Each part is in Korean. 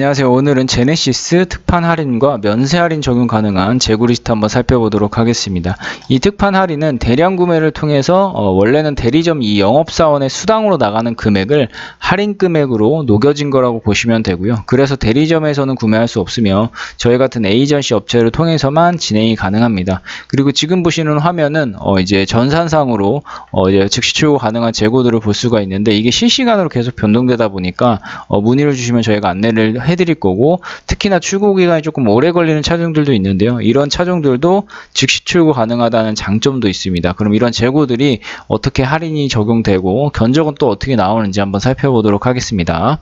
안녕하세요. 오늘은 제네시스 특판 할인과 면세 할인 적용 가능한 재고 리스트 한번 살펴보도록 하겠습니다. 이 특판 할인은 대량 구매를 통해서 어, 원래는 대리점 이 영업사원의 수당으로 나가는 금액을 할인 금액으로 녹여진 거라고 보시면 되고요. 그래서 대리점에서는 구매할 수 없으며 저희 같은 에이전시 업체를 통해서만 진행이 가능합니다. 그리고 지금 보시는 화면은 어, 이제 전산상으로 어, 이제 즉시 출고 가능한 재고들을 볼 수가 있는데 이게 실시간으로 계속 변동되다 보니까 어, 문의를 주시면 저희가 안내를 해드릴 거고 특히나 출고 기간이 조금 오래 걸리는 차종들도 있는데요. 이런 차종들도 즉시 출고 가능하다는 장점도 있습니다. 그럼 이런 재고들이 어떻게 할인이 적용되고 견적은 또 어떻게 나오는지 한번 살펴보도록 하겠습니다.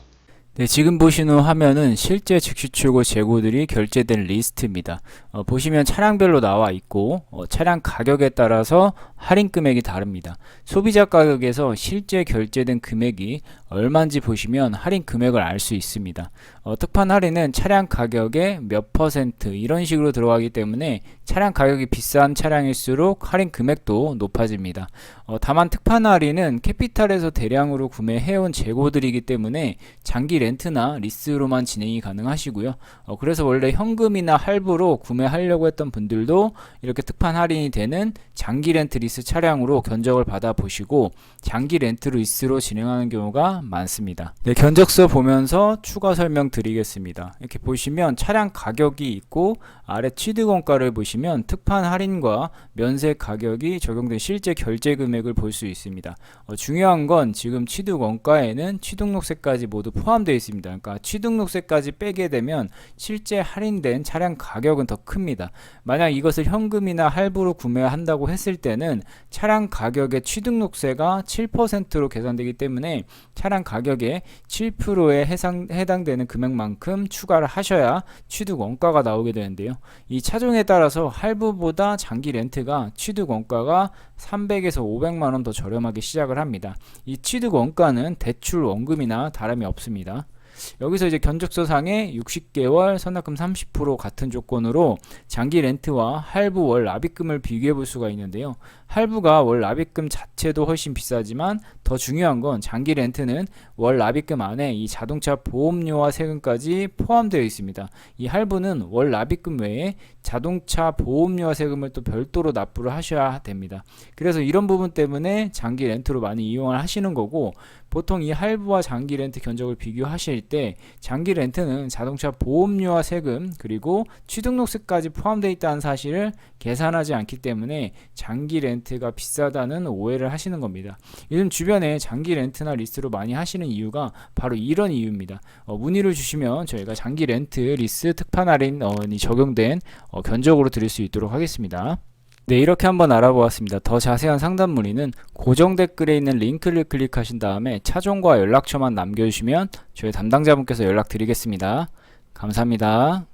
네, 지금 보시는 화면은 실제 즉시 출고 재고들이 결제된 리스트입니다. 어, 보시면 차량별로 나와 있고 어, 차량 가격에 따라서 할인 금액이 다릅니다. 소비자 가격에서 실제 결제된 금액이 얼마인지 보시면 할인 금액을 알 수 있습니다. 어, 특판 할인은 차량 가격의 몇 퍼센트 이런 식으로 들어가기 때문에 차량 가격이 비싼 차량일수록 할인 금액도 높아집니다. 어, 다만 특판 할인은 캐피탈에서 대량으로 구매해온 재고들이기 때문에 장기 렌트나 리스로만 진행이 가능하시고요. 어, 그래서 원래 현금이나 할부로 구매하려고 했던 분들도 이렇게 특판 할인이 되는 장기 렌트 리스 차량으로 견적을 받아 보시고 장기 렌트 리스로 진행하는 경우가 많습니다. 네, 견적서 보면서 추가 설명 드리겠습니다. 이렇게 보시면 차량 가격이 있고 아래 취득원가를 보시면 특판 할인과 면세 가격이 적용된 실제 결제 금액을 볼 수 있습니다. 어, 중요한 건 지금 취득원가에는 취득록세까지 모두 포함되어 있습니다. 그러니까 취득록세까지 빼게 되면 실제 할인된 차량 가격은 더 큽니다. 만약 이것을 현금이나 할부로 구매한다고 했을 때는 차량 가격의 취득록세가 7%로 계산되기 때문에 차량 가격의 7%에 해상, 해당되는 금액만큼 추가를 하셔야 취득 원가가 나오게 되는데요. 이 차종에 따라서 할부보다 장기 렌트가 취득 원가가 300에서 500만 원 더 저렴하게 시작을 합니다. 이 취득 원가는 대출 원금이나 다름이 없습니다. 여기서 이제 견적서상에 60개월 선납금 30% 같은 조건으로 장기 렌트와 할부 월 납입금을 비교해 볼 수가 있는데요. 할부가 월 납입금 자체도 훨씬 비싸지만 더 중요한 건 장기 렌트는 월 납입금 안에 이 자동차 보험료와 세금까지 포함되어 있습니다. 이 할부는 월 납입금 외에 자동차 보험료와 세금을 또 별도로 납부를 하셔야 됩니다. 그래서 이런 부분 때문에 장기 렌트로 많이 이용을 하시는 거고 보통 이 할부와 장기 렌트 견적을 비교하실 때 장기 렌트는 자동차 보험료와 세금 그리고 취득록세까지 포함되어 있다는 사실을 계산하지 않기 때문에 장기 렌트가 비싸다는 오해를 하시는 겁니다. 요즘 주변에 장기 렌트나 리스로 많이 하시는 이유가 바로 이런 이유입니다. 어, 문의를 주시면 저희가 장기 렌트 리스 특판 할인이 적용된 어, 견적으로 드릴 수 있도록 하겠습니다. 네, 이렇게 한번 알아보았습니다. 더 자세한 상담 문의는 고정 댓글에 있는 링크를 클릭하신 다음에 차종과 연락처만 남겨주시면 저희 담당자분께서 연락드리겠습니다. 감사합니다.